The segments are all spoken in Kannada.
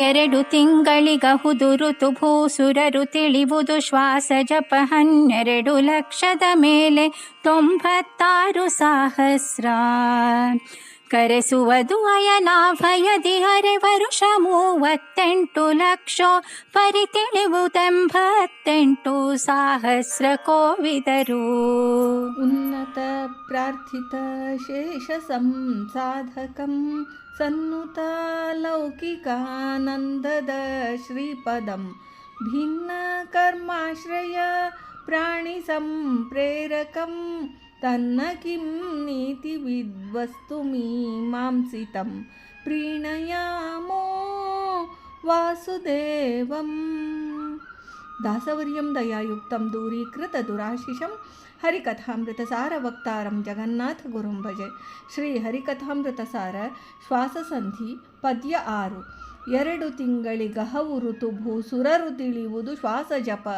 ಎರಡು ತಿಂಗಳಿಗಹುದು ಋತು ಭೂಸುರರು ತಿಳಿವುದು ಶ್ವಾಸ ಜಪ ಹನ್ನೆರಡು ಲಕ್ಷದ ಮೇಲೆ ತೊಂಬತ್ತಾರು ಸಹಸ್ರ. ಕರೆಸುವುದು ಅಯನಾಭಯದಿ ಹರೆ ವರುಷ ಮೂವತ್ತೆಂಟು ಲಕ್ಷ ಪರಿ ತಿಳಿವುದೆಂಬತ್ತೆಂಟು ಸಹಸ್ರ ಕೋವಿದರು ಉನ್ನತ ಪ್ರಾರ್ಥಿತ ಶೇಷ ಸಂಸಾಧಕಂ ಸನ್ನುತ ಲೌಕಿಕಾನಂದದ ಶ್ರೀಪದಂ ಭಿನ್ನ ಕರ್ಮಾಶ್ರಯ ಪ್ರಾಣಿ ಸಂಪ್ರೇರಕಂ ತನ್ನ ಕಿಂ ನೀತಿ ವಿದ್ವಸ್ತು ಮೀಮಾಂಸಿತಂ. ಪ್ರೀಣಯಾಮೋ ವಾಸುದೇವಂ. ದಾಸವರ್ಯಂ ದಯಾಯುಕ್ತಂ ದೂರೀಕೃತ ದುರಾಶಿಷಂ. ಹರಿಕಥಾಮೃತಸಾರ ವಕ್ತಾರಂ ಜಗನ್ನಾಥ ಗುರುಂ ಭಜೆ. ಶ್ರೀ ಹರಿಕಥಾಮೃತಸಾರ ಶ್ವಾಸಸಂಧಿ ಪದ್ಯ ಆರು. ಎರಡು ತಿಂಗಳಿಗಹವು ಋತು ಭೂಸುರರು ತಿಳಿಯುವುದು ಶ್ವಾಸ ಜಪ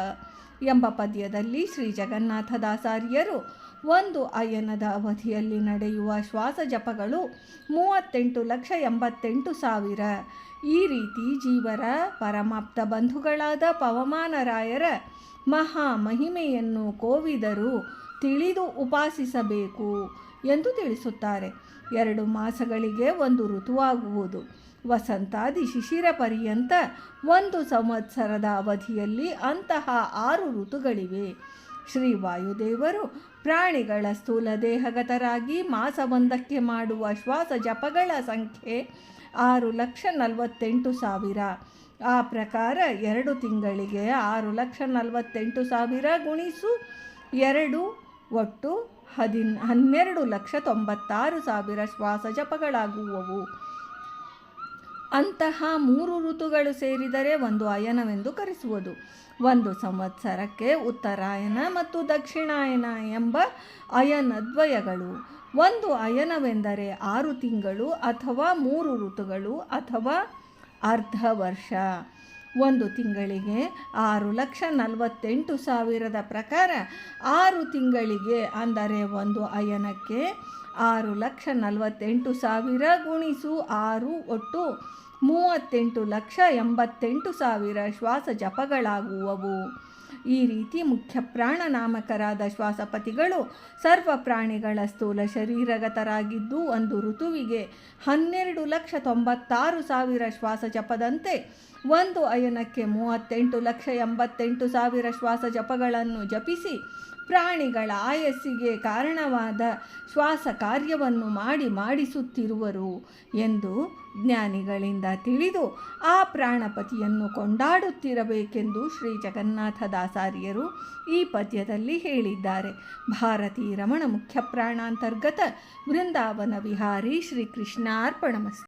ಎಂಬ ಪದ್ಯದಲ್ಲಿ ಶ್ರೀ ಜಗನ್ನಾಥದಾಸಾರ್ಯರು ಒಂದು ಅಯನದ ಅವಧಿಯಲ್ಲಿ ನಡೆಯುವ ಶ್ವಾಸ ಜಪಗಳು ಮೂವತ್ತೆಂಟು ಲಕ್ಷ ಎಂಬತ್ತೆಂಟು ಸಾವಿರ. ಈ ರೀತಿ ಜೀವರ ಪರಮಾಪ್ತ ಬಂಧುಗಳಾದ ಪವಮಾನರಾಯರ ಮಹಾ ಮಹಿಮೆಯನ್ನು ಕೋವಿದರು ತಿಳಿದು ಉಪಾಸಿಸಬೇಕು ಎಂದು ತಿಳಿಸುತ್ತಾರೆ. ಎರಡು ಮಾಸಗಳಿಗೆ ಒಂದು ಋತುವಾಗುವುದು. ವಸಂತಾದಿ ಶಿಶಿರ ಪರ್ಯಂತ ಒಂದು ಸಂವತ್ಸರದ ಅವಧಿಯಲ್ಲಿ ಅಂತಹ ಆರು ಋತುಗಳಿವೆ. ಶ್ರೀ ವಾಯುದೇವರು ಪ್ರಾಣಿಗಳ ಸ್ಥೂಲ ದೇಹಗತರಾಗಿ ಮಾಸವೊಂದಕ್ಕೆ ಮಾಡುವ ಶ್ವಾಸ ಜಪಗಳ ಸಂಖ್ಯೆ ಆರು ಲಕ್ಷ ನಲವತ್ತೆಂಟು ಸಾವಿರ. ಆ ಪ್ರಕಾರ ಎರಡು ತಿಂಗಳಿಗೆ ಆರು ಲಕ್ಷ ನಲವತ್ತೆಂಟು ಸಾವಿರ ಗುಣಿಸು ಎರಡು ಒಟ್ಟು ಹದಿನ್, ಹನ್ನೆರಡು ಲಕ್ಷ ತೊಂಬತ್ತಾರು ಸಾವಿರ ಶ್ವಾಸ ಜಪಗಳಾಗುವವು. ಅಂತಹ ಮೂರು ಋತುಗಳು ಸೇರಿದರೆ ಒಂದು ಅಯನವೆಂದು ಕರೆಸುವುದು. ಒಂದು ಸಂವತ್ಸರಕ್ಕೆ ಉತ್ತರಾಯಣ ಮತ್ತು ದಕ್ಷಿಣಾಯನ ಎಂಬ ಅಯನದ್ವಯಗಳು ಒಂದು ಅಯನವೆಂದರೆ ಆರು ತಿಂಗಳು ಅಥವಾ ಮೂರು ಋತುಗಳು ಅಥವಾ ಅರ್ಧ ವರ್ಷ. ಒಂದು ತಿಂಗಳಿಗೆ ಆರು ಲಕ್ಷ ನಲವತ್ತೆಂಟು ಸಾವಿರದ ಪ್ರಕಾರ ಆರು ತಿಂಗಳಿಗೆ ಅಂದರೆ ಒಂದು ಅಯನಕ್ಕೆ ಆರು ಲಕ್ಷ ನಲವತ್ತೆಂಟು ಸಾವಿರ ಗುಣಿಸು ಆರು ಒಟ್ಟು ಮೂವತ್ತೆಂಟು ಲಕ್ಷ ಎಂಬತ್ತೆಂಟು ಸಾವಿರ ಶ್ವಾಸ ಜಪಗಳಾಗುವವು ಈ ರೀತಿ ಮುಖ್ಯ ಪ್ರಾಣನಾಮಕರಾದ ಶ್ವಾಸಪತಿಗಳು ಸರ್ವ ಪ್ರಾಣಿಗಳ ಸ್ಥೂಲ ಶರೀರಗತರಾಗಿದ್ದು ಒಂದು ಋತುವಿಗೆ ಹನ್ನೆರಡು ಲಕ್ಷ ತೊಂಬತ್ತಾರು ಸಾವಿರ ಶ್ವಾಸ ಜಪದಂತೆ ಒಂದು ಅಯನಕ್ಕೆ ಮೂವತ್ತೆಂಟು ಲಕ್ಷ ಎಂಬತ್ತೆಂಟು ಸಾವಿರ ಶ್ವಾಸ ಜಪಗಳನ್ನು ಜಪಿಸಿ ಪ್ರಾಣಿಗಳ ಆಯಸ್ಸಿಗೆ ಕಾರಣವಾದ ಶ್ವಾಸ ಕಾರ್ಯವನ್ನು ಮಾಡಿ ಮಾಡಿಸುತ್ತಿರುವರು ಎಂದು ಜ್ಞಾನಿಗಳಿಂದ ತಿಳಿದು ಆ ಪ್ರಾಣಪತಿಯನ್ನು ಕೊಂಡಾಡುತ್ತಿರಬೇಕೆಂದು ಶ್ರೀ ಜಗನ್ನಾಥದಾಸಾರ್ಯರು ಈ ಪದ್ಯದಲ್ಲಿ ಹೇಳಿದ್ದಾರೆ. ಭಾರತೀ ರಮಣ ಮುಖ್ಯ ಪ್ರಾಣಾಂತರ್ಗತ ವೃಂದಾವನ ವಿಹಾರಿ ಶ್ರೀ ಕೃಷ್ಣಾರ್ಪಣಮಸ್ತು